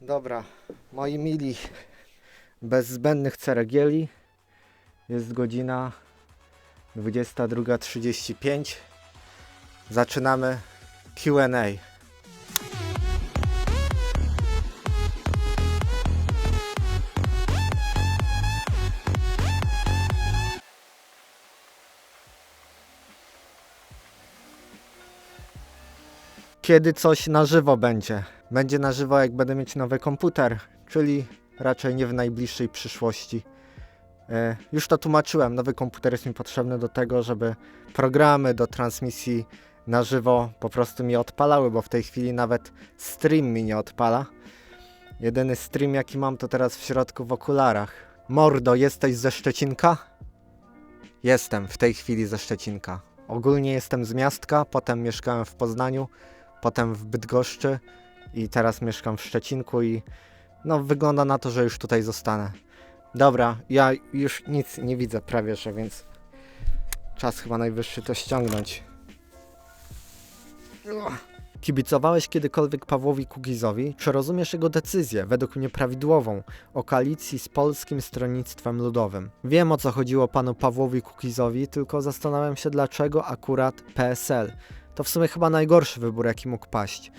Dobra, moi mili, bez zbędnych ceregieli jest godzina 22.35. Zaczynamy Q&A. Kiedy coś na żywo będzie? Będzie na żywo, jak będę mieć nowy komputer, czyli raczej nie w najbliższej przyszłości. E, już to tłumaczyłem, nowy komputer jest mi potrzebny do tego, żeby programy do transmisji na żywo po prostu mi odpalały, bo w tej chwili nawet stream mi nie odpala. Jedyny stream jaki mam to teraz w środku w okularach. Mordo, jesteś ze Szczecinka? Jestem w tej chwili ze Szczecinka. Ogólnie jestem z miastka, potem mieszkałem w Poznaniu, potem w Bydgoszczy i teraz mieszkam w Szczecinku i no wygląda na to, że już tutaj zostanę. Dobra, ja już nic nie widzę prawie, że więc czas chyba najwyższy to ściągnąć. Kibicowałeś kiedykolwiek Pawłowi Kukizowi? Czy rozumiesz jego decyzję, według mnie prawidłową, o koalicji z Polskim Stronnictwem Ludowym? Wiem o co chodziło panu Pawłowi Kukizowi, tylko zastanawiam się dlaczego akurat PSL. To w sumie chyba najgorszy wybór jaki mógł paść.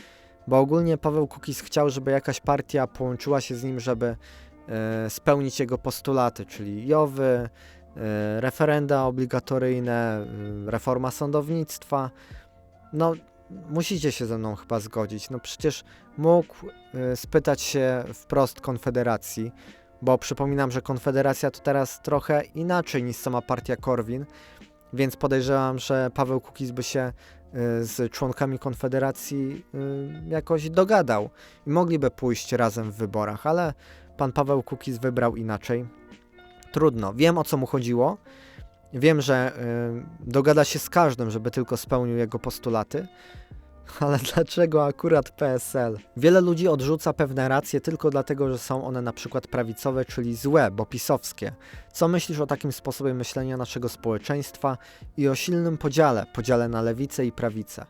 Bo ogólnie Paweł Kukiz chciał, żeby jakaś partia połączyła się z nim, żeby e, spełnić jego postulaty, czyli JOWY, e, referenda obligatoryjne, e, reforma sądownictwa. No, musicie się ze mną chyba zgodzić. No przecież mógł spytać się wprost Konfederacji, bo przypominam, że Konfederacja to teraz trochę inaczej niż sama partia Korwin, więc podejrzewam, że Paweł Kukiz by się z członkami Konfederacji y, jakoś dogadał i mogliby pójść razem w wyborach, ale pan Paweł Kukiz wybrał inaczej. Trudno, wiem o co mu chodziło. Wiem, że y, dogada się z każdym, żeby tylko spełnił jego postulaty. Ale dlaczego akurat PSL? Wiele ludzi odrzuca pewne racje tylko dlatego, że są one na przykład prawicowe, czyli złe, bo pisowskie. Co myślisz o takim sposobie myślenia naszego społeczeństwa i o silnym podziale, podziale na lewicę i prawicę?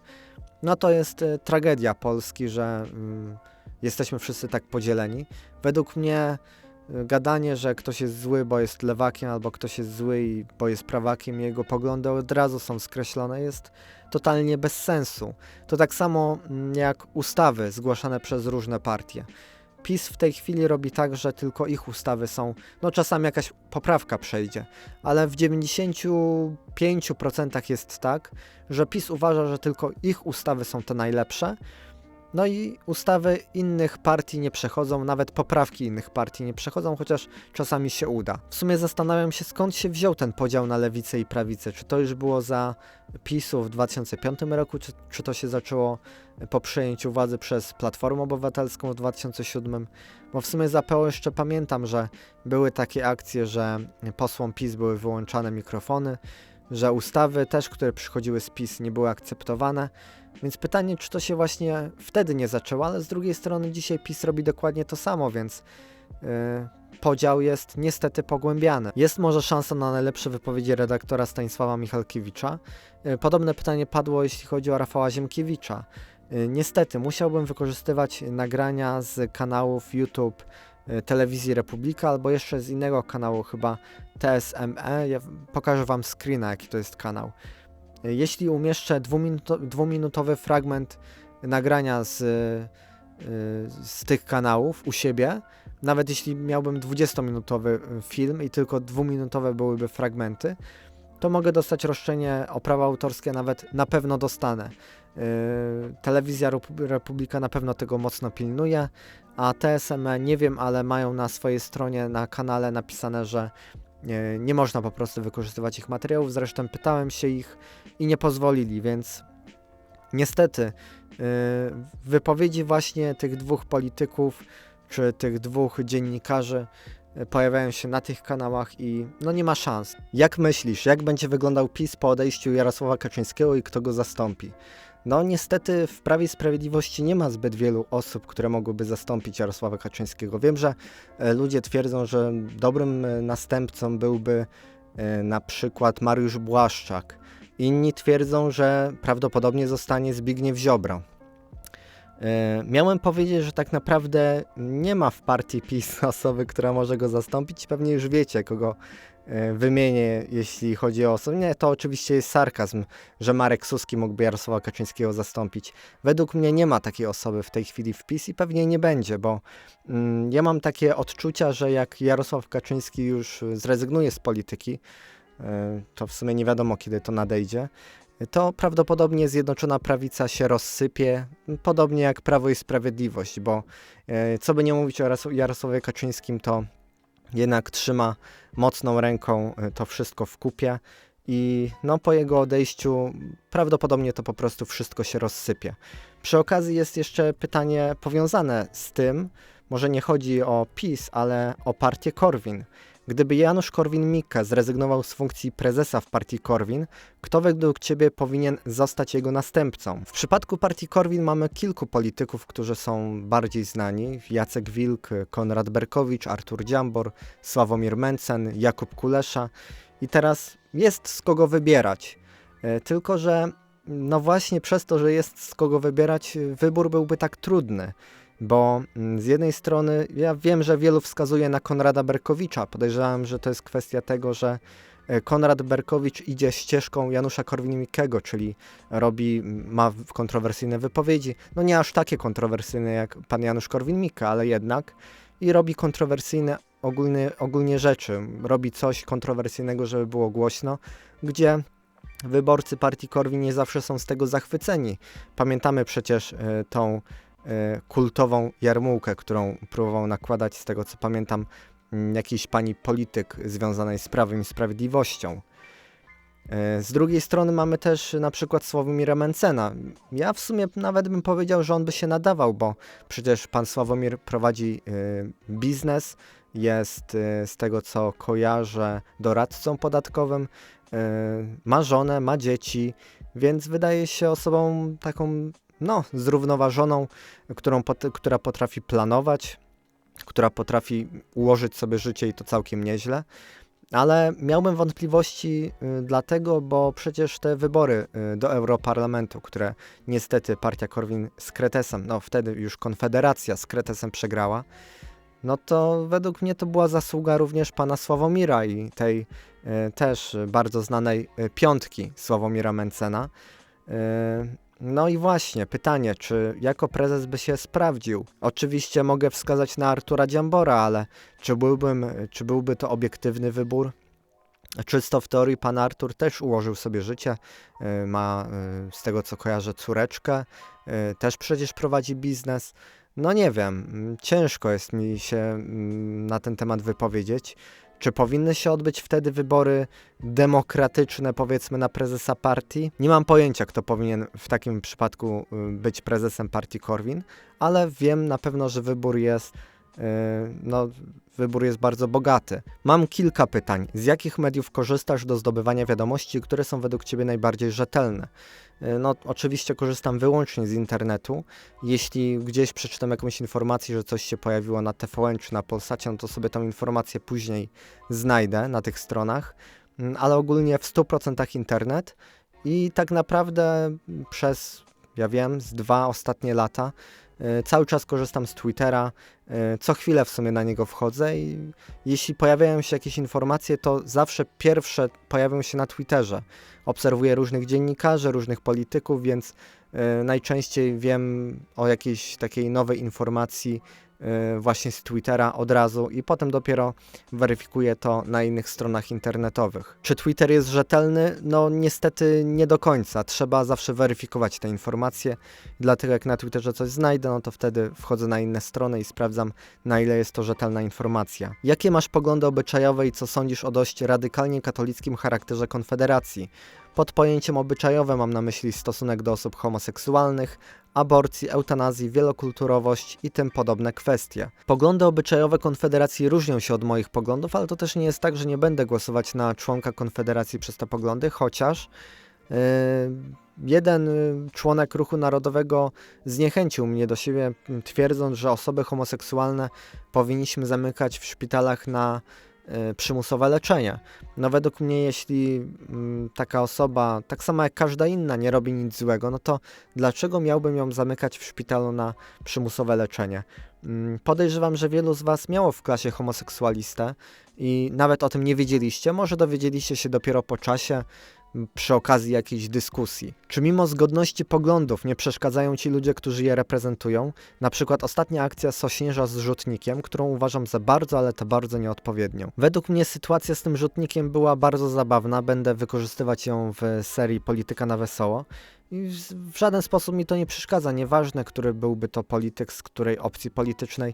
No to jest y, tragedia Polski, że mm, jesteśmy wszyscy tak podzieleni. Według mnie y, gadanie, że ktoś jest zły, bo jest lewakiem, albo ktoś jest zły, bo jest prawakiem, jego poglądy od razu są skreślone, jest totalnie bez sensu. To tak samo mm, jak ustawy zgłaszane przez różne partie. PiS w tej chwili robi tak, że tylko ich ustawy są, no czasami jakaś poprawka przejdzie, ale w 95% jest tak, że PiS uważa, że tylko ich ustawy są te najlepsze, no i ustawy innych partii nie przechodzą, nawet poprawki innych partii nie przechodzą, chociaż czasami się uda. W sumie zastanawiam się, skąd się wziął ten podział na lewicę i prawicę. Czy to już było za PiSu w 2005 roku, czy, czy to się zaczęło po przejęciu władzy przez Platformę Obywatelską w 2007? Bo w sumie za PO jeszcze pamiętam, że były takie akcje, że posłom PiS były wyłączane mikrofony, że ustawy też, które przychodziły z PiS nie były akceptowane. Więc pytanie, czy to się właśnie wtedy nie zaczęło, ale z drugiej strony dzisiaj PiS robi dokładnie to samo, więc yy, podział jest niestety pogłębiany. Jest może szansa na najlepsze wypowiedzi redaktora Stanisława Michalkiewicza. Yy, podobne pytanie padło, jeśli chodzi o Rafała Ziemkiewicza. Yy, niestety musiałbym wykorzystywać nagrania z kanałów YouTube yy, Telewizji Republika albo jeszcze z innego kanału, chyba TSME. Ja pokażę Wam screena, jaki to jest kanał. Jeśli umieszczę dwuminuto, dwuminutowy fragment nagrania z, y, z tych kanałów u siebie, nawet jeśli miałbym 20-minutowy film i tylko dwuminutowe byłyby fragmenty, to mogę dostać roszczenie o prawa autorskie, nawet na pewno dostanę. Telewizja Rep- Republika na pewno tego mocno pilnuje, a TSME nie wiem, ale mają na swojej stronie, na kanale napisane, że nie, nie można po prostu wykorzystywać ich materiałów. Zresztą pytałem się ich i nie pozwolili, więc niestety yy, wypowiedzi właśnie tych dwóch polityków czy tych dwóch dziennikarzy yy, pojawiają się na tych kanałach i no nie ma szans. Jak myślisz, jak będzie wyglądał PiS po odejściu Jarosława Kaczyńskiego i kto go zastąpi? No niestety w Prawie i Sprawiedliwości nie ma zbyt wielu osób, które mogłyby zastąpić Jarosława Kaczyńskiego. Wiem, że e, ludzie twierdzą, że dobrym e, następcą byłby e, na przykład Mariusz Błaszczak. Inni twierdzą, że prawdopodobnie zostanie Zbigniew Ziobro. Miałem powiedzieć, że tak naprawdę nie ma w partii PiS osoby, która może go zastąpić. Pewnie już wiecie, kogo wymienię, jeśli chodzi o osobę. To oczywiście jest sarkazm, że Marek Suski mógłby Jarosława Kaczyńskiego zastąpić. Według mnie nie ma takiej osoby w tej chwili w PiS i pewnie nie będzie, bo mm, ja mam takie odczucia, że jak Jarosław Kaczyński już zrezygnuje z polityki, e, to w sumie nie wiadomo, kiedy to nadejdzie, to prawdopodobnie Zjednoczona Prawica się rozsypie, podobnie jak Prawo i Sprawiedliwość, bo e, co by nie mówić o Jaros- Jarosławie Kaczyńskim, to jednak trzyma mocną ręką e, to wszystko w kupie i no po jego odejściu prawdopodobnie to po prostu wszystko się rozsypie. Przy okazji jest jeszcze pytanie powiązane z tym, może nie chodzi o PiS, ale o partię Korwin. Gdyby Janusz Korwin-Mikke zrezygnował z funkcji prezesa w partii Korwin, kto według Ciebie powinien zostać jego następcą? W przypadku partii Korwin mamy kilku polityków, którzy są bardziej znani. Jacek Wilk, Konrad Berkowicz, Artur Dziambor, Sławomir Mencen, Jakub Kulesza. I teraz jest z kogo wybierać. E, Tylko, że no właśnie przez to, że jest z kogo wybierać, wybór byłby tak trudny. Bo mm, z jednej strony ja wiem, że wielu wskazuje na Konrada Berkowicza. Podejrzewam, że to jest kwestia tego, że e, Konrad Berkowicz idzie ścieżką Janusza Korwin-Mikkego, czyli robi, ma kontrowersyjne wypowiedzi. No nie aż takie kontrowersyjne jak pan Janusz Korwin-Mikke, ale jednak. I robi kontrowersyjne ogólnie, ogólnie rzeczy. Robi coś kontrowersyjnego, żeby było głośno, gdzie wyborcy partii Korwin nie zawsze są z tego zachwyceni. Pamiętamy przecież e, tą kultową jarmułkę, którą próbował nakładać, z tego co pamiętam, mm, jakiś pani polityk związanej z Prawem i Sprawiedliwością. E, Z drugiej strony mamy też na przykład Sławomira Mencena. Ja w sumie nawet bym powiedział, że on by się nadawał, bo przecież pan Sławomir prowadzi e, biznes, jest e, z tego co kojarzę doradcą podatkowym, e, ma żonę, ma dzieci, więc wydaje się osobą taką no, zrównoważoną, którą która potrafi planować, która potrafi ułożyć sobie życie i to całkiem nieźle. Ale miałbym wątpliwości y, dlatego, bo przecież te wybory y, do Europarlamentu, które niestety partia Korwin z Kretesem, no wtedy już Konfederacja z Kretesem przegrała, no to według mnie to była zasługa również pana Sławomira i tej y, też bardzo znanej piątki Sławomira Mencena. No i właśnie, pytanie, czy jako prezes by się sprawdził? Oczywiście mogę wskazać na Artura Dziambora, ale czy, byłbym, czy byłby to obiektywny wybór? Czysto w teorii pan Artur też ułożył sobie życie, y, ma y, z tego co kojarzę córeczkę, y, też przecież prowadzi biznes. No nie wiem, ciężko jest mi się mm, na ten temat wypowiedzieć. Czy powinny się odbyć wtedy wybory demokratyczne, powiedzmy, na prezesa partii? Nie mam pojęcia, kto powinien w takim przypadku y, być prezesem partii Korwin, ale wiem na pewno, że wybór jest. Y, No, wybór jest bardzo bogaty. Mam kilka pytań. Z jakich mediów korzystasz do zdobywania wiadomości, które są według Ciebie najbardziej rzetelne? Y, No, oczywiście korzystam wyłącznie z internetu. Jeśli gdzieś przeczytam jakąś informację, że coś się pojawiło na TVN czy na Polsacie, no to sobie tą informację później znajdę na tych stronach, Mm, ale ogólnie w 100% internet i tak naprawdę przez, ja wiem, z dwa ostatnie lata cały czas korzystam z Twittera, y, co chwilę w sumie na niego wchodzę i jeśli pojawiają się jakieś informacje, to zawsze pierwsze pojawią się na Twitterze. Obserwuję różnych dziennikarzy, różnych polityków, więc y, najczęściej wiem o jakiejś takiej nowej informacji właśnie z Twittera od razu i potem dopiero weryfikuję to na innych stronach internetowych. Czy Twitter jest rzetelny? No niestety nie do końca. Trzeba zawsze weryfikować te informacje. Dlatego jak na Twitterze coś znajdę, no to wtedy wchodzę na inne strony i sprawdzam na ile jest to rzetelna informacja. Jakie masz poglądy obyczajowe i co sądzisz o dość radykalnie katolickim charakterze Konfederacji? Pod pojęciem obyczajowe mam na myśli stosunek do osób homoseksualnych, aborcji, eutanazji, wielokulturowość i tym podobne kwestie. Poglądy obyczajowe Konfederacji różnią się od moich poglądów, ale to też nie jest tak, że nie będę głosować na członka Konfederacji przez te poglądy, chociaż yy, jeden y, członek ruchu narodowego zniechęcił mnie do siebie, twierdząc, że osoby homoseksualne powinniśmy zamykać w szpitalach na przymusowe leczenie. No według mnie, jeśli y, taka osoba, tak samo jak każda inna, nie robi nic złego, no to dlaczego miałbym ją zamykać w szpitalu na przymusowe leczenie? Y, podejrzewam, że wielu z Was miało w klasie homoseksualistę i nawet o tym nie wiedzieliście, może dowiedzieliście się dopiero po czasie, przy okazji jakiejś dyskusji. Czy mimo zgodności poglądów nie przeszkadzają ci ludzie, którzy je reprezentują? Na przykład ostatnia akcja Sośnierza z rzutnikiem, którą uważam za bardzo, ale to bardzo nieodpowiednią. Według mnie sytuacja z tym rzutnikiem była bardzo zabawna, będę wykorzystywać ją w serii Polityka na Wesoło. I w żaden sposób mi to nie przeszkadza, nieważne, który byłby to polityk, z której opcji politycznej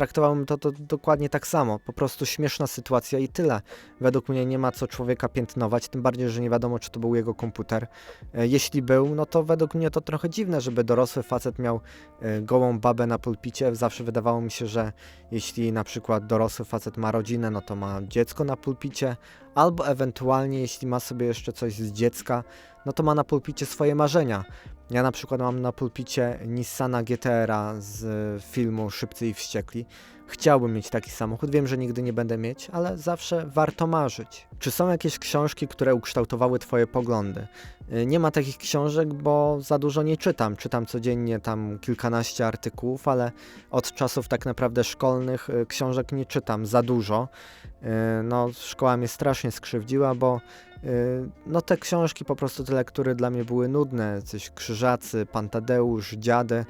traktowałbym to, to dokładnie tak samo. Po prostu śmieszna sytuacja i tyle. Według mnie nie ma co człowieka piętnować, tym bardziej, że nie wiadomo, czy to był jego komputer. E, jeśli był, no to według mnie to trochę dziwne, żeby dorosły facet miał e, gołą babę na pulpicie. Zawsze wydawało mi się, że jeśli na przykład dorosły facet ma rodzinę, no to ma dziecko na pulpicie, albo ewentualnie jeśli ma sobie jeszcze coś z dziecka, no to ma na pulpicie swoje marzenia. Ja na przykład mam na pulpicie Nissana GTR-a z filmu Szybcy i Wściekli. Chciałbym mieć taki samochód, wiem, że nigdy nie będę mieć, ale zawsze warto marzyć. Czy są jakieś książki, które ukształtowały Twoje poglądy? Y, nie ma takich książek, bo za dużo nie czytam. Czytam codziennie tam kilkanaście artykułów, ale od czasów tak naprawdę szkolnych y, książek nie czytam za dużo. No, szkoła mnie strasznie skrzywdziła, bo no te książki, po prostu te lektury dla mnie były nudne, coś Krzyżacy, Pan Tadeusz, Dziady.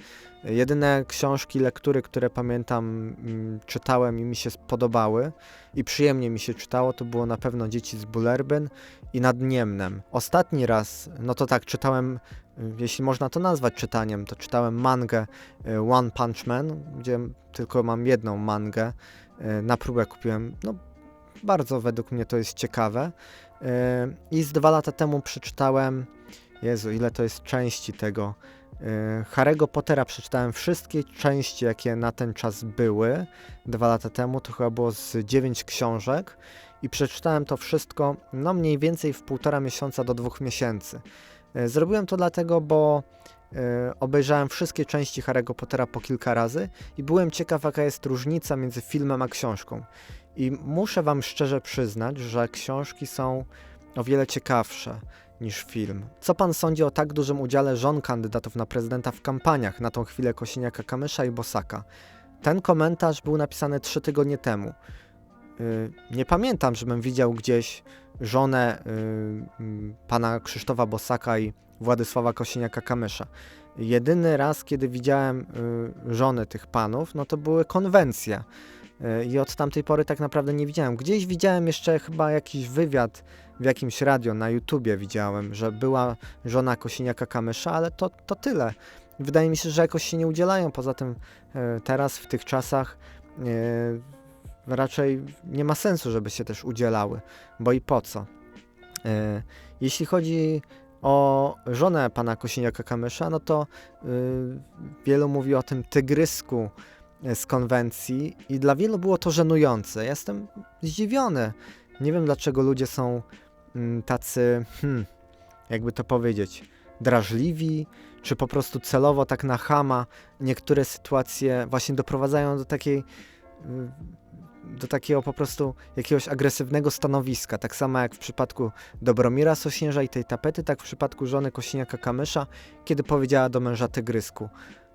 Jedyne książki, lektury, które pamiętam mm, czytałem i mi się spodobały i przyjemnie mi się czytało, to było na pewno Dzieci z Bullerbyn i Nad Niemnem. Ostatni raz, no to tak, czytałem, jeśli można to nazwać czytaniem, to czytałem mangę y, One Punch Man, gdzie tylko mam jedną mangę, y, na próbę kupiłem, no bardzo według mnie to jest ciekawe. I z dwa lata temu przeczytałem, Jezu, ile to jest części tego. Harry'ego Pottera przeczytałem wszystkie części, jakie na ten czas były. Dwa lata temu to chyba było z dziewięć książek i przeczytałem to wszystko, no mniej więcej w półtora miesiąca do dwóch miesięcy. Zrobiłem to dlatego, bo obejrzałem wszystkie części Harry'ego Pottera po kilka razy i byłem ciekaw, jaka jest różnica między filmem a książką. I muszę Wam szczerze przyznać, że książki są o wiele ciekawsze niż film. Co Pan sądzi o tak dużym udziale żon kandydatów na prezydenta w kampaniach na tą chwilę Kosiniaka-Kamysza i Bosaka? Ten komentarz był napisany trzy tygodnie temu. Yy, nie pamiętam, żebym widział gdzieś żonę yy, pana Krzysztofa Bosaka i Władysława Kosiniaka-Kamysza. Jedyny raz, kiedy widziałem żony tych panów, no to były konwencje i od tamtej pory tak naprawdę nie widziałem. Gdzieś widziałem jeszcze chyba jakiś wywiad w jakimś radio, na YouTubie widziałem, że była żona Kosiniaka Kamysza, ale to, to tyle. Wydaje mi się, że jakoś się nie udzielają. Poza tym e, teraz, w tych czasach, e, raczej nie ma sensu, żeby się też udzielały, bo i po co. E, jeśli chodzi o żonę pana Kosiniaka Kamysza, no to wielu mówi o tym tygrysku, E, z konwencji i dla wielu było to żenujące. Ja jestem zdziwiony. Nie wiem dlaczego ludzie są mm, tacy, hmm, jakby to powiedzieć, drażliwi, czy po prostu celowo tak na chama niektóre sytuacje właśnie doprowadzają do takiej mm, do takiego po prostu jakiegoś agresywnego stanowiska. Tak samo jak w przypadku Dobromira Sośnierza i tej tapety, tak w przypadku żony Kośniaka Kamysza, kiedy powiedziała do męża tygrysku.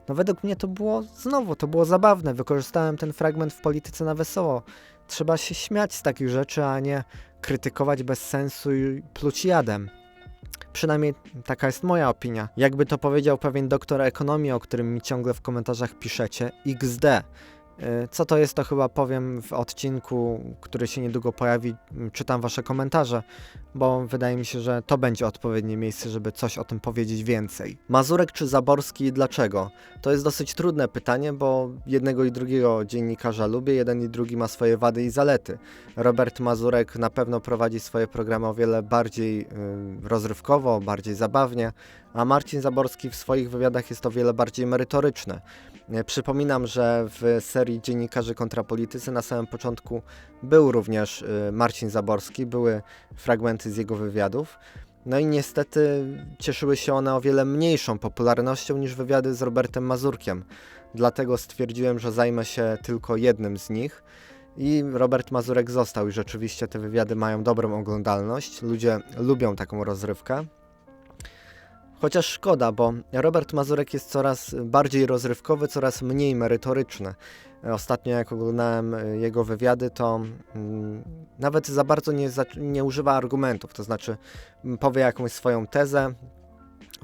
No według mnie to było znowu, to było zabawne. Wykorzystałem ten fragment w polityce na wesoło. Trzeba się śmiać z takich rzeczy, a nie krytykować bez sensu i pluć jadem. Przynajmniej taka jest moja opinia. Jakby to powiedział pewien doktor ekonomii, o którym mi ciągle w komentarzach piszecie, XD. Y, co to jest, to chyba powiem w odcinku, który się niedługo pojawi. Czytam Wasze komentarze, bo wydaje mi się, że to będzie odpowiednie miejsce, żeby coś o tym powiedzieć więcej. Mazurek czy Zaborski i dlaczego? To jest dosyć trudne pytanie, bo jednego i drugiego dziennikarza lubię, jeden i drugi ma swoje wady i zalety. Robert Mazurek na pewno prowadzi swoje programy o wiele bardziej yy, rozrywkowo, bardziej zabawnie, a Marcin Zaborski w swoich wywiadach jest o wiele bardziej merytoryczny. E, przypominam, że w serii Dziennikarzy kontrapolitycy na samym początku był również e, Marcin Zaborski, były fragmenty z jego wywiadów. No i niestety cieszyły się one o wiele mniejszą popularnością niż wywiady z Robertem Mazurkiem. Dlatego stwierdziłem, że zajmę się tylko jednym z nich. I Robert Mazurek został i rzeczywiście te wywiady mają dobrą oglądalność. Ludzie lubią taką rozrywkę. Chociaż szkoda, bo Robert Mazurek jest coraz bardziej rozrywkowy, coraz mniej merytoryczny. Ostatnio jak oglądałem e, jego wywiady, to mm, nawet za bardzo nie, nie używa argumentów, to znaczy powie jakąś swoją tezę,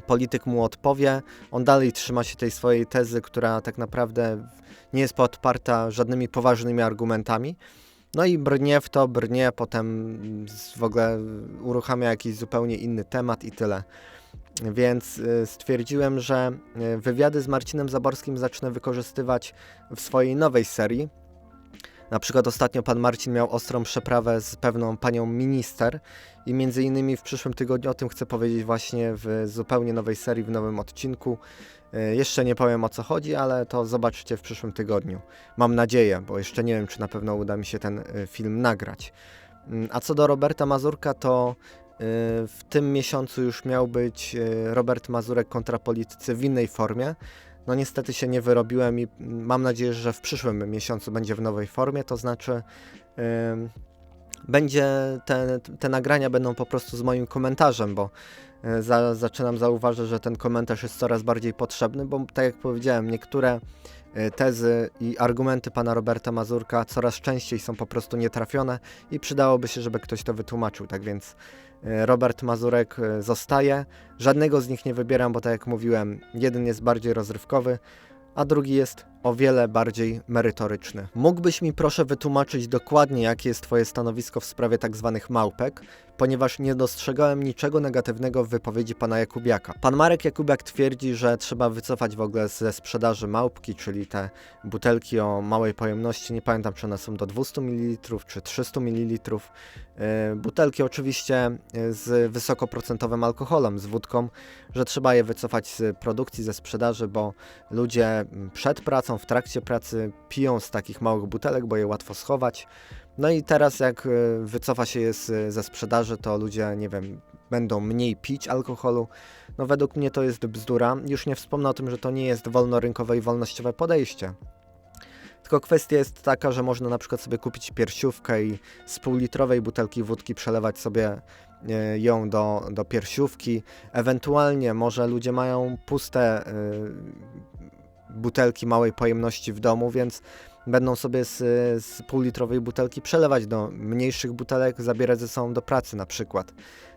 polityk mu odpowie, on dalej trzyma się tej swojej tezy, która tak naprawdę nie jest podparta żadnymi poważnymi argumentami. No i brnie w to, brnie, potem w ogóle uruchamia jakiś zupełnie inny temat i tyle. Więc y, stwierdziłem, że y, wywiady z Marcinem Zaborskim zacznę wykorzystywać w swojej nowej serii. Na przykład ostatnio pan Marcin miał ostrą przeprawę z pewną panią minister i między innymi w przyszłym tygodniu o tym chcę powiedzieć właśnie w zupełnie nowej serii, w nowym odcinku. Y, jeszcze nie powiem o co chodzi, ale to zobaczycie w przyszłym tygodniu. Mam nadzieję, bo jeszcze nie wiem, czy na pewno uda mi się ten film nagrać. Mm, a co do Roberta Mazurka, to w tym miesiącu już miał być e, Robert Mazurek kontra politycy w innej formie. No niestety się nie wyrobiłem i mam nadzieję, że w przyszłym miesiącu będzie w nowej formie, to znaczy będzie te, te nagrania będą po prostu z moim komentarzem, bo za, zaczynam zauważyć, że ten komentarz jest coraz bardziej potrzebny, bo tak jak powiedziałem, niektóre tezy i argumenty pana Roberta Mazurka coraz częściej są po prostu nietrafione i przydałoby się, żeby ktoś to wytłumaczył. Tak więc Robert Mazurek e, zostaje. Żadnego z nich nie wybieram, bo tak jak mówiłem, jeden jest bardziej rozrywkowy, a drugi jest o wiele bardziej merytoryczny. Mógłbyś mi proszę wytłumaczyć dokładnie, jakie jest Twoje stanowisko w sprawie tzw. Tak małpek, ponieważ nie dostrzegałem niczego negatywnego w wypowiedzi pana Jakubiaka. Pan Marek Jakubiak twierdzi, że trzeba wycofać w ogóle ze sprzedaży małpki, czyli te butelki o małej pojemności, nie pamiętam czy one są do 200 ml czy 300 ml. E, butelki oczywiście e, z wysokoprocentowym alkoholem, z wódką, że trzeba je wycofać z produkcji, ze sprzedaży, bo ludzie przed pracą, w trakcie pracy piją z takich małych butelek, bo je łatwo schować. No i teraz jak e, wycofa się je ze sprzedaży, to ludzie, nie wiem, będą mniej pić alkoholu. No według mnie to jest bzdura. Już nie wspomnę o tym, że to nie jest wolnorynkowe i wolnościowe podejście. Tylko kwestia jest taka, że można na przykład sobie kupić piersiówkę i z półlitrowej butelki wódki przelewać sobie e, ją do, do piersiówki. Ewentualnie może ludzie mają puste y, butelki małej pojemności w domu, więc będą sobie z, z półlitrowej butelki przelewać do mniejszych butelek, zabierać ze sobą do pracy na przykład.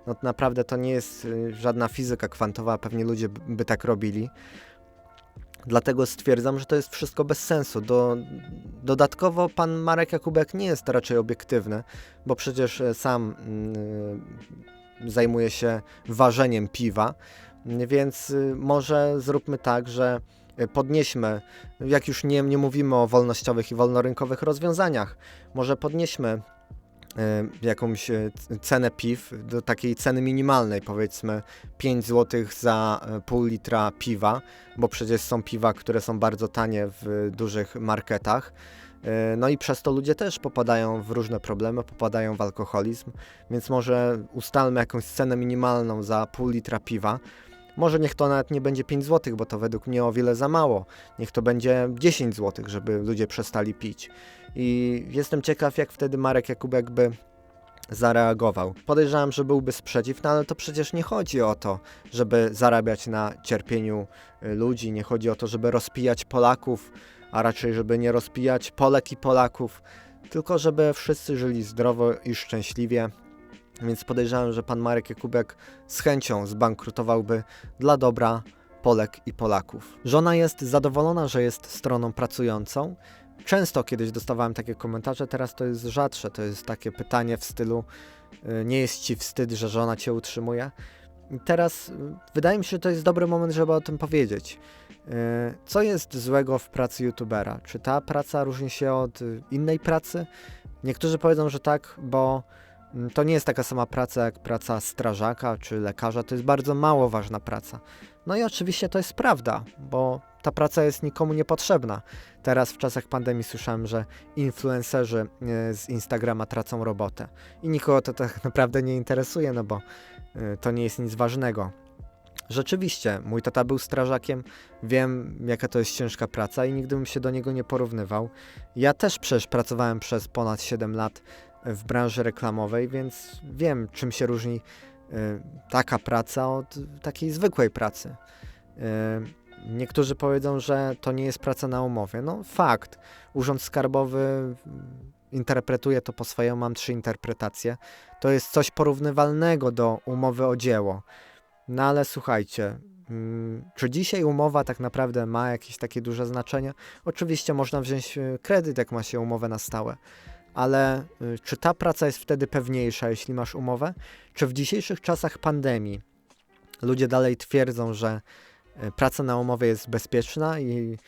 No naprawdę to nie jest y, żadna fizyka kwantowa, pewnie ludzie by tak robili. Dlatego stwierdzam, że to jest wszystko bez sensu. Do, dodatkowo pan Marek Jakubek nie jest raczej obiektywny, bo przecież e, sam yy, zajmuje się ważeniem piwa, więc yy, może zróbmy tak, że podnieśmy, jak już nie, nie mówimy o wolnościowych i wolnorynkowych rozwiązaniach, może podnieśmy e, jakąś e, cenę piw do takiej ceny minimalnej, powiedzmy 5 zł za pół litra piwa, bo przecież są piwa, które są bardzo tanie w dużych marketach. No i przez to ludzie też popadają w różne problemy, popadają w alkoholizm, więc może ustalmy jakąś cenę minimalną za pół litra piwa, może niech to nawet nie będzie 5 zł, bo to według mnie o wiele za mało. Niech to będzie 10 zł, żeby ludzie przestali pić. I jestem ciekaw, jak wtedy Marek Jakubek by zareagował. Podejrzewam, że byłby sprzeciw, no ale to przecież nie chodzi o to, żeby zarabiać na cierpieniu y, ludzi, nie chodzi o to, żeby rozpijać Polaków, a raczej żeby nie rozpijać Polek i Polaków, tylko żeby wszyscy żyli zdrowo i szczęśliwie, więc podejrzewam, że pan Marek Jakubek z chęcią zbankrutowałby dla dobra Polek i Polaków. Żona jest zadowolona, że jest stroną pracującą. Często kiedyś dostawałem takie komentarze, teraz to jest rzadsze. To jest takie pytanie w stylu: y, Nie jest ci wstyd, że żona cię utrzymuje? I teraz y, wydaje mi się, że to jest dobry moment, żeby o tym powiedzieć. Y, co jest złego w pracy youtubera? Czy ta praca różni się od innej pracy? Niektórzy powiedzą, że tak, bo to nie jest taka sama praca jak praca strażaka czy lekarza, to jest bardzo mało ważna praca. No i oczywiście to jest prawda, bo ta praca jest nikomu niepotrzebna. Teraz w czasach pandemii słyszałem, że influencerzy e, z Instagrama tracą robotę i nikogo to tak naprawdę nie interesuje, no bo e, to nie jest nic ważnego. Rzeczywiście, mój tata był strażakiem, wiem jaka to jest ciężka praca i nigdy bym się do niego nie porównywał. Ja też przecież pracowałem przez ponad 7 lat w branży reklamowej, więc wiem czym się różni y, taka praca od takiej zwykłej pracy. Y, niektórzy powiedzą, że to nie jest praca na umowie. No fakt. Urząd Skarbowy interpretuję to po swojemu, mam trzy interpretacje. To jest coś porównywalnego do umowy o dzieło. No ale słuchajcie, mm, czy dzisiaj umowa tak naprawdę ma jakieś takie duże znaczenie? Oczywiście można wziąć e, kredyt, jak ma się umowę na stałe, ale e, czy ta praca jest wtedy pewniejsza, jeśli masz umowę? Czy w dzisiejszych czasach pandemii ludzie dalej twierdzą, że e, praca na umowie jest bezpieczna i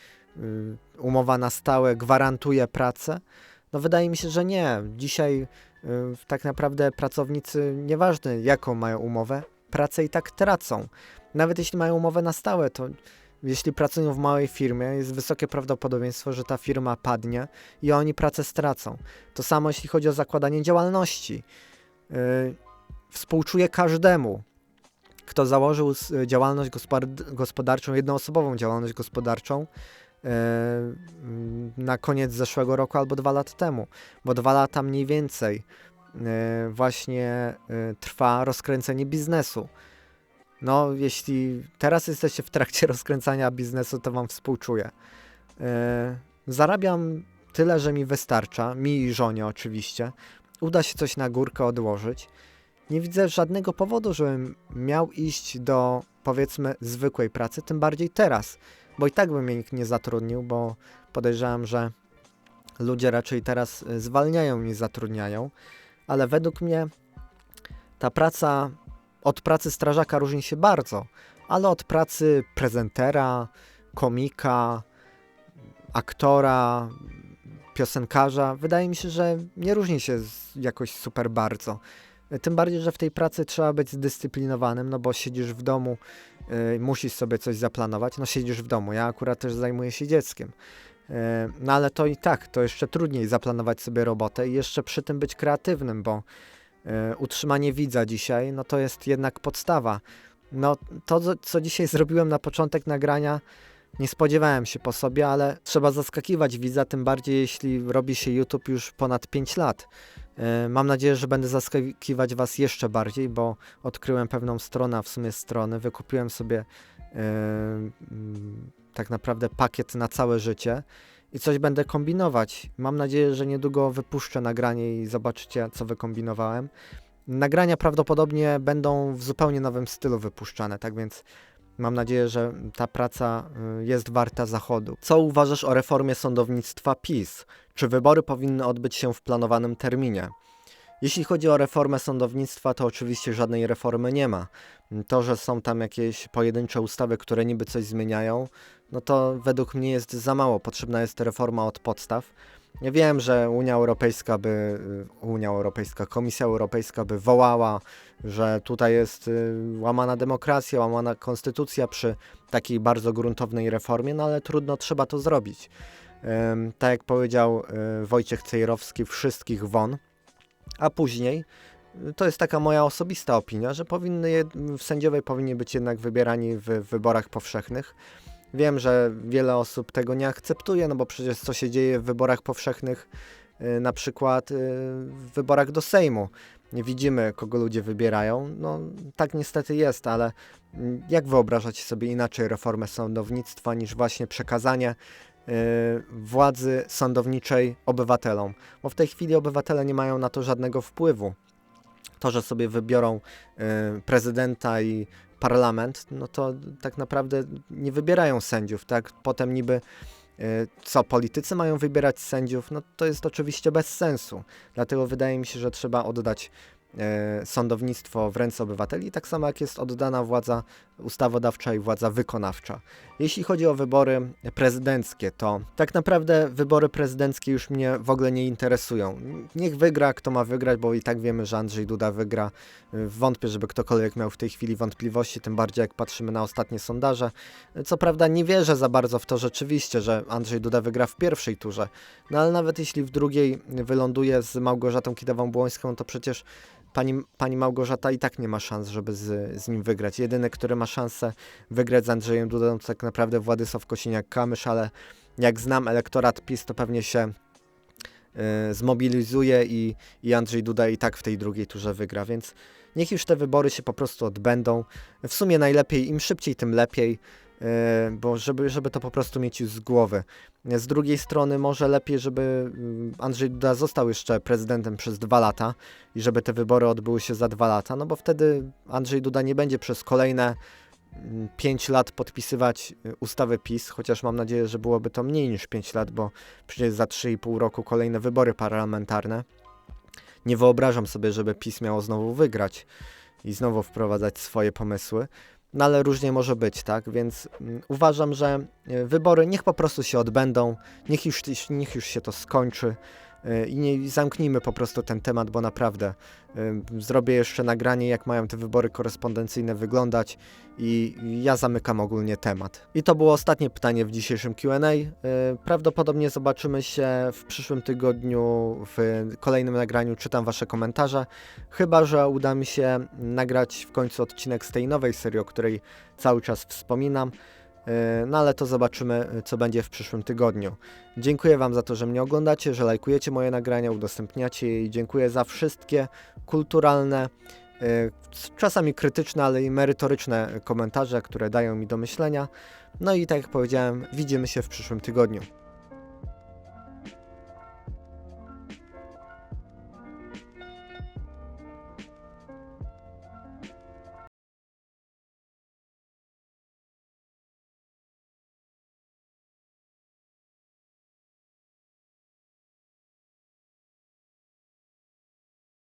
umowa na stałe gwarantuje pracę? No wydaje mi się, że nie. Dzisiaj y, tak naprawdę pracownicy, nieważne jaką mają umowę, pracę i tak tracą. Nawet jeśli mają umowę na stałe, to jeśli pracują w małej firmie, jest wysokie prawdopodobieństwo, że ta firma padnie i oni pracę stracą. To samo jeśli chodzi o zakładanie działalności. Yy, współczuję każdemu, kto założył działalność gospodarczą, jednoosobową działalność gospodarczą, E, na koniec zeszłego roku albo dwa lata temu, bo dwa lata mniej więcej e, właśnie trwa rozkręcenie biznesu. No, jeśli teraz jesteście w trakcie rozkręcania biznesu, to Wam współczuję. Zarabiam tyle, że mi wystarcza, mi i żonie oczywiście. Uda się coś na górkę odłożyć. Nie widzę żadnego powodu, żebym miał iść do powiedzmy zwykłej pracy, tym bardziej teraz, bo i tak by mnie nikt nie zatrudnił, bo podejrzewam, że ludzie raczej teraz y, zwalniają niż zatrudniają, ale według mnie ta praca od pracy strażaka różni się bardzo, ale od pracy prezentera, komika, aktora, piosenkarza, wydaje mi się, że nie różni się jakoś super bardzo. Tym bardziej, że w tej pracy trzeba być zdyscyplinowanym, no bo siedzisz w domu, yy, musisz sobie coś zaplanować, no siedzisz w domu. Ja akurat też zajmuję się dzieckiem. Yy, no ale to i tak, to jeszcze trudniej zaplanować sobie robotę i jeszcze przy tym być kreatywnym, bo utrzymanie widza dzisiaj, no to jest jednak podstawa. No to, co dzisiaj zrobiłem na początek nagrania, nie spodziewałem się po sobie, ale trzeba zaskakiwać widza, tym bardziej jeśli robi się YouTube już ponad 5 lat. E, mam nadzieję, że będę zaskakiwać Was jeszcze bardziej, bo odkryłem pewną stronę, w sumie strony. Wykupiłem sobie yy, tak naprawdę pakiet na całe życie i coś będę kombinować. Mam nadzieję, że niedługo wypuszczę nagranie i zobaczycie, co wykombinowałem. Nagrania prawdopodobnie będą w zupełnie nowym stylu wypuszczane, tak więc mam nadzieję, że ta praca y, jest warta zachodu. Co uważasz o reformie sądownictwa PiS? Czy wybory powinny odbyć się w planowanym terminie? Jeśli chodzi o reformę sądownictwa, to oczywiście żadnej reformy nie ma. To, że są tam jakieś pojedyncze ustawy, które niby coś zmieniają, no to według mnie jest za mało. Potrzebna jest reforma od podstaw. Ja wiem, że Unia Europejska by, y, Unia Europejska, Komisja Europejska by wołała, że tutaj jest y, łamana demokracja, łamana konstytucja przy takiej bardzo gruntownej reformie, no ale trudno, trzeba to zrobić. Tak jak powiedział y, Wojciech Cejrowski, wszystkich won, a później to jest taka moja osobista opinia, że powinny, sędziowie powinni być jednak wybierani w wyborach powszechnych. Wiem, że wiele osób tego nie akceptuje, no bo przecież co się dzieje w wyborach powszechnych, y, na przykład y, w wyborach do Sejmu. Nie widzimy, kogo ludzie wybierają. No, tak niestety jest, ale mm, jak wyobrażacie sobie inaczej reformę sądownictwa niż właśnie przekazanie y, władzy sądowniczej obywatelom? Bo w tej chwili obywatele nie mają na to żadnego wpływu. To, że sobie wybiorą prezydenta i parlament, no to tak naprawdę nie wybierają sędziów, tak? Potem niby e, co politycy mają wybierać sędziów, no to jest oczywiście bez sensu. Dlatego wydaje mi się, że trzeba oddać sądownictwo w ręce obywateli, tak samo jak jest oddana władza ustawodawcza i władza wykonawcza. Jeśli chodzi o wybory prezydenckie, to tak naprawdę wybory prezydenckie już mnie w ogóle nie interesują. Niech wygra, kto ma wygrać, bo i tak wiemy, że Andrzej Duda wygra. Wątpię, żeby ktokolwiek miał w tej chwili wątpliwości, tym bardziej jak patrzymy na ostatnie sondaże. Co prawda nie wierzę za bardzo w to rzeczywiście, że Andrzej Duda wygra w pierwszej turze, no ale nawet jeśli w drugiej wyląduje z Małgorzatą Kidawą-Błońską, to przecież pani, pani Małgorzata i tak nie ma szans, żeby z, z nim wygrać. Jedyny, który ma szansę wygrać z Andrzejem Dudą, to tak naprawdę Władysław Kosiniak-Kamysz, ale jak znam elektorat PiS, to pewnie się y, zmobilizuje i, i Andrzej Duda i tak w tej drugiej turze wygra, więc niech już te wybory się po prostu odbędą. W sumie najlepiej, im szybciej, tym lepiej, bo żeby, żeby to po prostu mieć z głowy. Z drugiej strony może lepiej, żeby y, Andrzej Duda został jeszcze prezydentem przez dwa lata i żeby te wybory odbyły się za dwa lata, no bo wtedy Andrzej Duda nie będzie przez kolejne 5 lat podpisywać y, ustawy PiS, chociaż mam nadzieję, że byłoby to mniej niż 5 lat, bo przecież za 3,5 roku kolejne wybory parlamentarne. Nie wyobrażam sobie, żeby PiS miało znowu wygrać i znowu wprowadzać swoje pomysły. No ale różnie może być, tak? Więc mm, uważam, że y, wybory niech po prostu się odbędą, niech już, niech już się to skończy i nie zamknijmy po prostu ten temat, bo naprawdę y, zrobię jeszcze nagranie, jak mają te wybory korespondencyjne wyglądać i ja zamykam ogólnie temat. I to było ostatnie pytanie w dzisiejszym Q&A. Y, Prawdopodobnie zobaczymy się w przyszłym tygodniu w kolejnym nagraniu, czytam wasze komentarze. Chyba, że uda mi się nagrać w końcu odcinek z tej nowej serii, o której cały czas wspominam. Y, No ale to zobaczymy, co będzie w przyszłym tygodniu. Dziękuję Wam za to, że mnie oglądacie, że lajkujecie moje nagrania, udostępniacie je i dziękuję za wszystkie kulturalne, y, czasami krytyczne, ale i merytoryczne komentarze, które dają mi do myślenia. No i tak jak powiedziałem, widzimy się w przyszłym tygodniu.